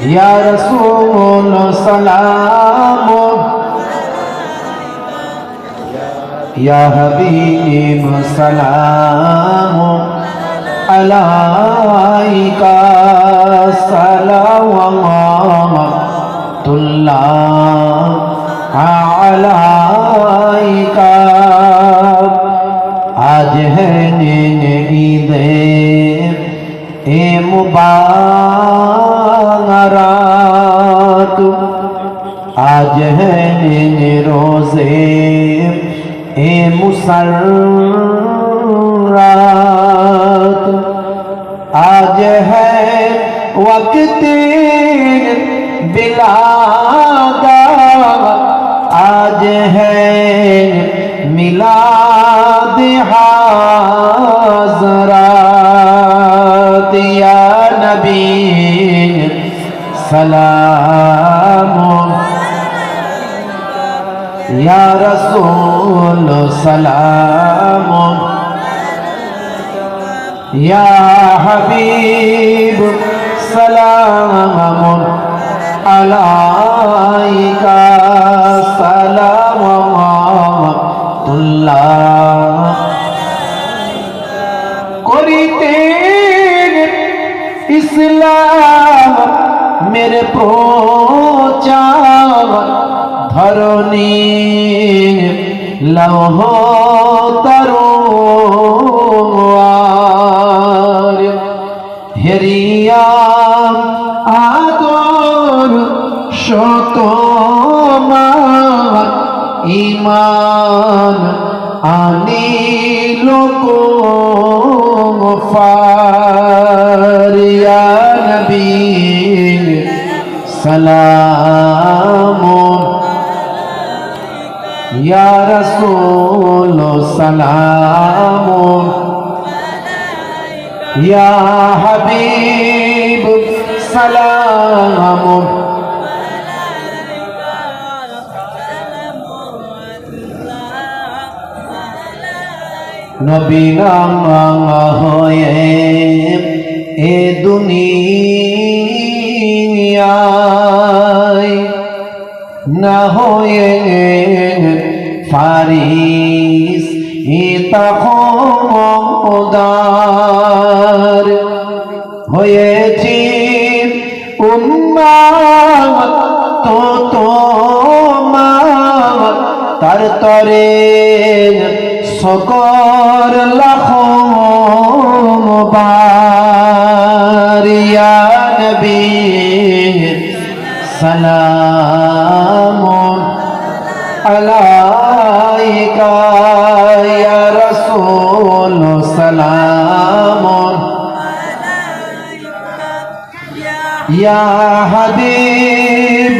يا رسول سلام يا حبيب سلام عليك صلوات الله عليك آج ہے تو آج ہے روزے اے مسرات آج ہے وقت بلادا آج ہے ملاد حاضرات یا نبی سلام ইয়া রাসূল সালাম। ইয়া হাবিব সালাম। আলাইকা সালাম তুল্লাহ করিতে ইসলাম মেরে প্রচার ধরণী লৌহ তরোয়ার। হেরিয়া আদর শত ইমান আনিল ফারিয়া নবী সালাম ইয়া রাসূল সালাম ইয়া হাবিব সালাম নবী নাম হয়ে এ দুনিয়ায় না হয়ে ফারিস এ তখদার হয়েছি উম্মাত তো তোমার তার তরে সকর লাখ বারিয়া নবী। সালাম আলাইকা রাসূল সালাম হাবিব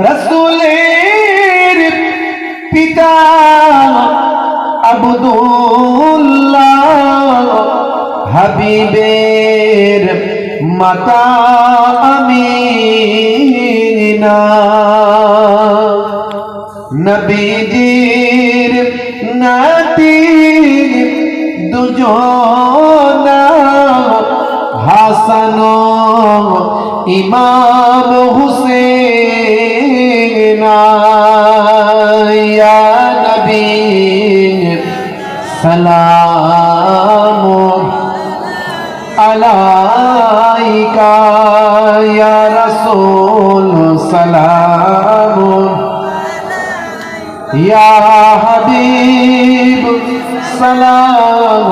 রসুলের পিতা আবদুল্লাহ হাবিবের মাতা আমিনা। নবীজির নাতি দুজনা হাসান ইমাম হুসেন। নবী সালাম। আলাইকা, ইয়া রাসূল সালাম ইয়া হাবিব সালাম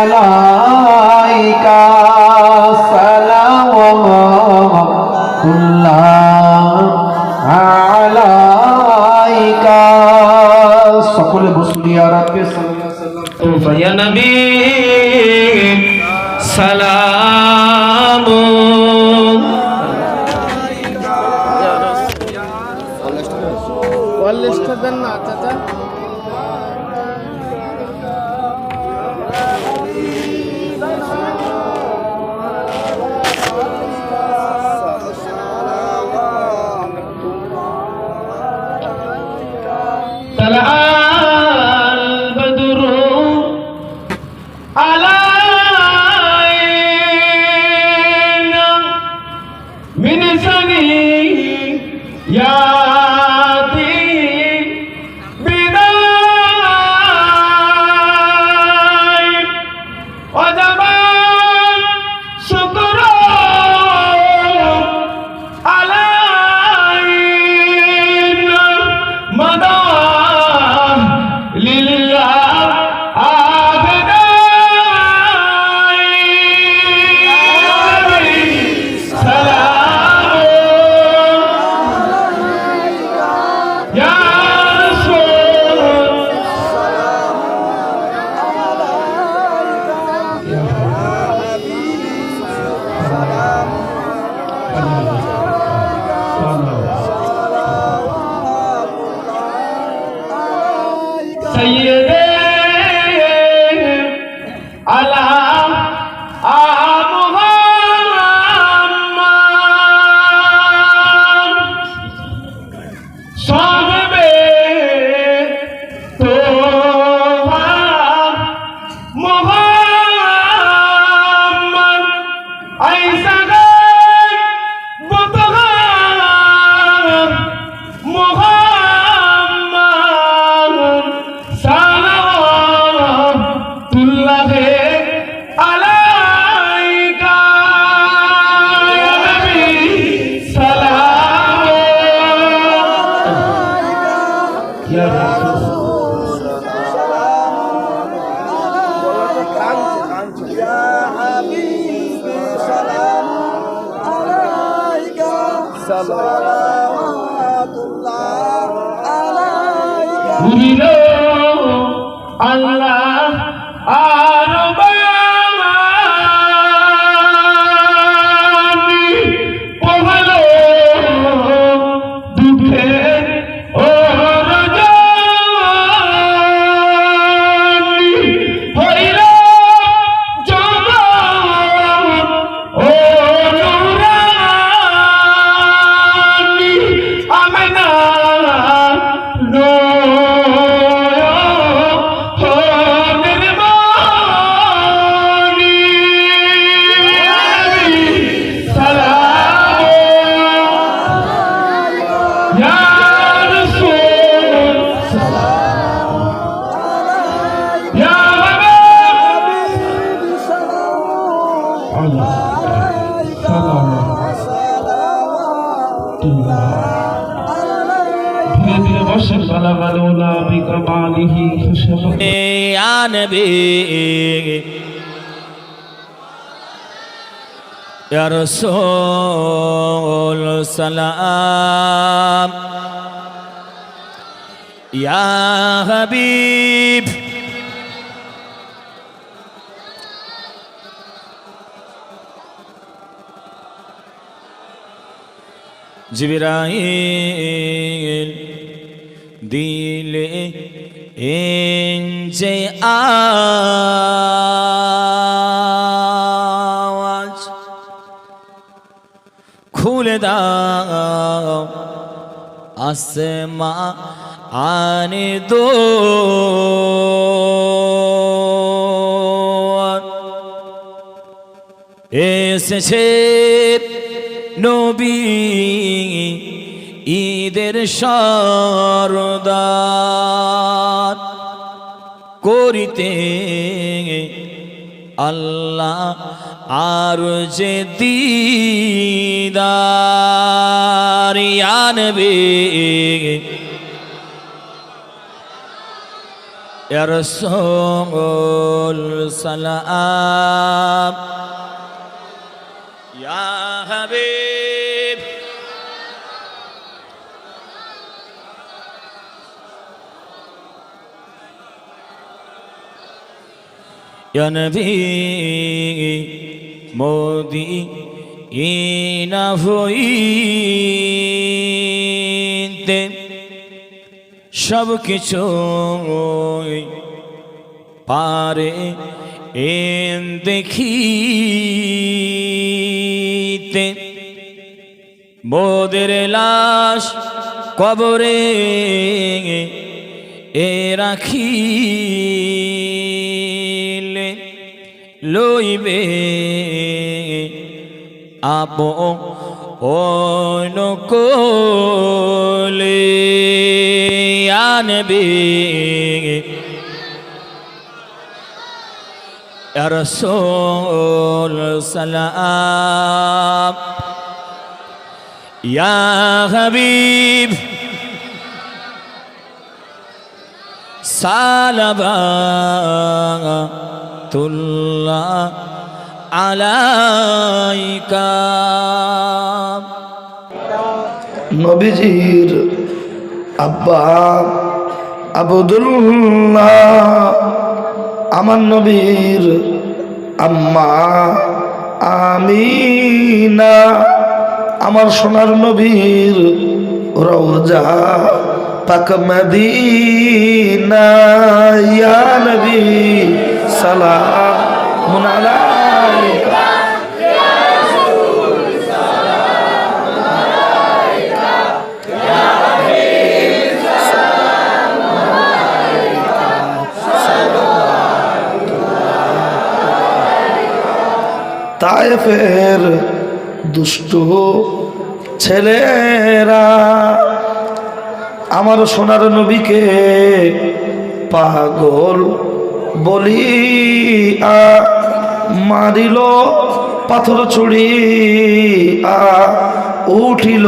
আলাইকা সকলে বসুন, ইয়া রাব্বি সাল্লাল্লাহু আলাইহি ওয়া সাল্লাম। ইয়া নবী। সালাম। a আল্লাহ। ধীরে ধীরে বসেন বালাগালুনা বিকামালিহি খুশবু يا نبي يا رسول سلام يا حبيب জিবরাইল দিলে যে আওয়াজ। খুলে দাও আসমা আনে দো এসেছে নবী ঈদের সরদার করিতে আল্লাহ আর যে দিদার আনবে রসোল সালাম। ইয়া হাবিব। ইয়া নবী মোদি ইনা হইতে সব কিছু পারে এন দেখিতে মোদের লাশ কবরে এ রাখিলে লইবে। আপ অনুকূলে আনবে। রসোল সালাম ইয়া হাবিব সালাবা আলাইকা। নবীজির আব্বা আবদুল্লাহ আমার নবীর আম্মা আমিনা আমার সোনার নবীর রওজা পাক মদিনা সালাম আলাইকা। দুষ্টু ছেলেরা আমার সোনার নবীকে পাগল বলি আ মারিল পাথর আ উঠিল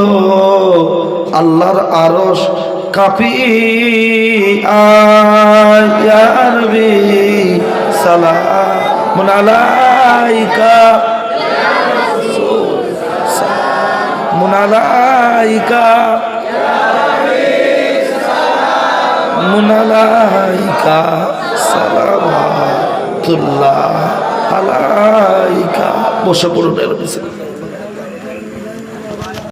আল্লাহর আরস কাপি আরবি সালাম আলাইকা মুনালাইকা মুনালাইকা সালামাতুল্লাহ আলাইকা। বসে পড়ুন এর পিছনে